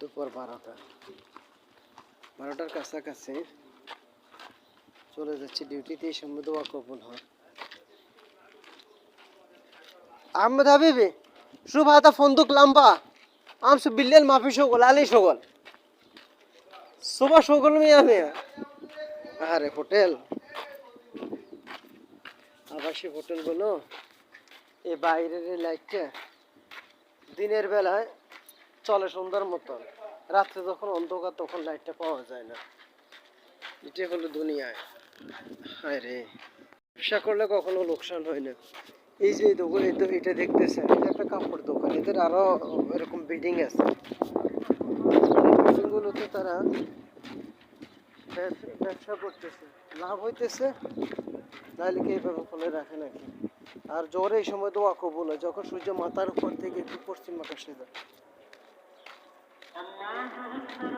দুপুর বারোটা। বারোটার কাছাকাছি চলে যাচ্ছি ডিউটিতে, এই সময় দোয়া কবুল হয়। আহমদ হাবিবি সুভাতা ফন্দুক লাম্বা, আমসু বিল্লেল মাফি সকল আলী সকল সুভা সকল মিয়া মিয়া। আরে হোটেল। আবাসিক হোটেলগুলো, এই বাইরের লাইটটা দিনের বেলায় চলে সুন্দর মতন। রাত্রে যখন অন্ধকার, তখন লাইটটা পাওয়া যায় না। এটাই হলো দুনিয়ায় হায় রে। ব্যবসা করলে কখনো লোকসান হয় না। এই যে দোকান এই তো- এটা দেখতেছেন, এটা একটা কাপড় দোকান। এদের আরও এরকম বিল্ডিং আছে। বিল্ডিংগুলোতে তারা ব্যবসা- করতেছে। লাভ হইতেছে তাহলে কি এইভাবে খুলে রাখে নাকি? আর জোরে এই সময় দোয়া কবুল হয়, যখন সূর্য মাথার উপর থেকে একটু পশ্চিম আকাশে যায়। And now to the center.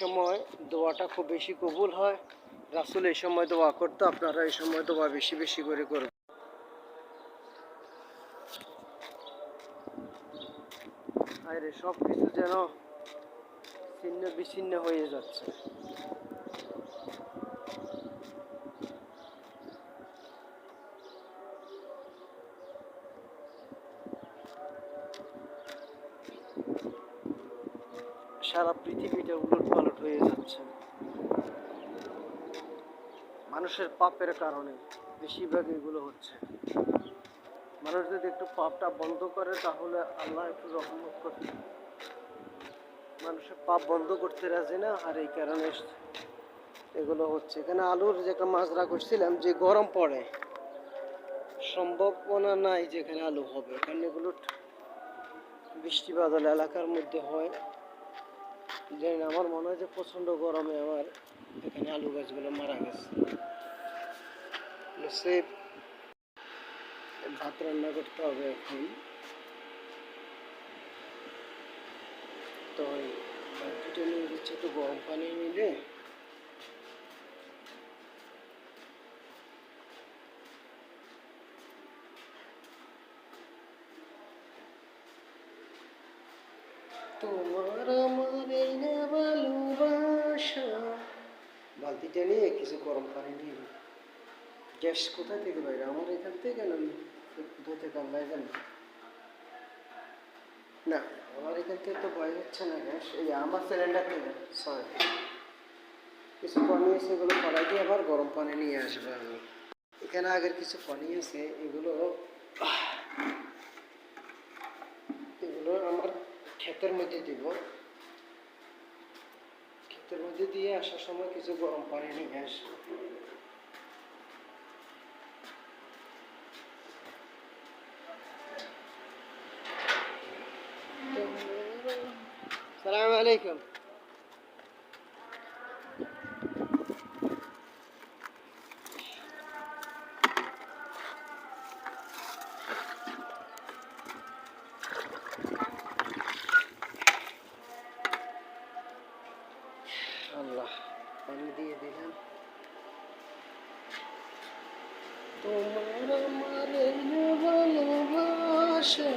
সময় দোয়াটা খুব বেশি কবুল হয়। রাসুল এই সময় দোয়া করতো, আপনারা এই সময় দোয়া বেশি বেশি করে করবেন। আরে সব কিছু যেন ছিন্ন বিচ্ছিন্ন হয়ে যাচ্ছে। সারা পৃথিবীটা উলট পালট হয়ে যাচ্ছে। মানুষের পাপের কারণে বেশিরভাগ এগুলো হচ্ছে। মানুষ যদি একটু পাপটা বন্ধ করে, তাহলে আল্লাহ একটু রহমত করতে মানুষের পাপ বন্ধ করতে রাজি না, আর এই কারণে এগুলো হচ্ছে। এখানে আলুর যে একটা মাজরা করছিলাম, যে গরম পড়ে সম্ভাবনা নাই যেখানে আলু হবে। কারণ এগুলো বৃষ্টি বাদল এলাকার মধ্যে হয়। জানি আমার মনে হয় যে প্রচণ্ড গরমে আমার এখানে আলু গাছগুলো মারা গেছে। সে ভাত রান্না করতে হবে এখন। তো ভাতটা নিয়ে দিচ্ছে একটু গরম পানি নিলে তোমার আমার এই না ভালোবাসা বালতিটা নিয়ে কিছু গরম পানি নিয়ে গ্যাস কোথায় থেকে বাইরে? আমার এখান থেকে না কোথায় থেকে আল্লাহ জানে না। আমার এখান থেকে তো বাইরে হচ্ছে না গ্যাস। এই আমার সিলিন্ডার থেকে সরি কিছু পানি আছে, এগুলো কড়াই দিয়ে আবার গরম পানি নিয়ে আসব। এখানে আগের কিছু পানি আছে, এগুলো আমার ক্ষেতের মধ্যে দিব। ক্ষেতের মধ্যে দিয়ে আসার সময় কিছু গরম পানি নিয়ে আসব। সালাম আলাইকুম আল্লাহ পানি দিয়ে দিলাম তোমার আমার ভালোবাসা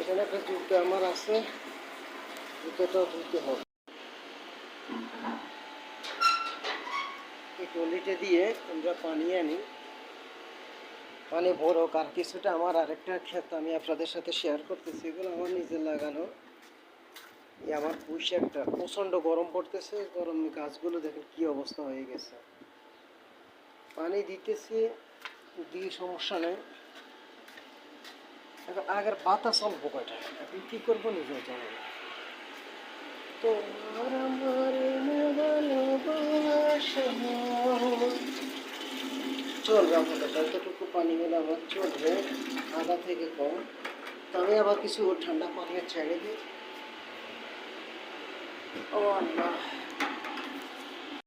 এখানে একটা জুতো আমার আছে জুতোটা ধুতে হবে। টলিটা দিয়ে আমরা পানি আনি। পানি বড় আর কিছুটা আমার আরেকটা ক্ষেত আমি আপনাদের সাথে শেয়ার করতেছি, এগুলো আমার নিজের লাগানো। এই আমার পুঁই একটা প্রচণ্ড গরম পড়তেছে, গরম গাছগুলো দেখেন কি অবস্থা হয়ে গেছে। পানি দিতেছি, দিয়ে সমস্যা নেই। এখন আগের বাতাস অল্প কয়টা? এখন কি করব নিজে জানি না। তোমার আমার ভালোবাসা। চলবে আমাদের যতটুকু পানি হলে আমার চলবে আধা থেকে কম। তবে আবার কিছু ঠান্ডা পানি ছেড়ে দিই ও আল্লাহ।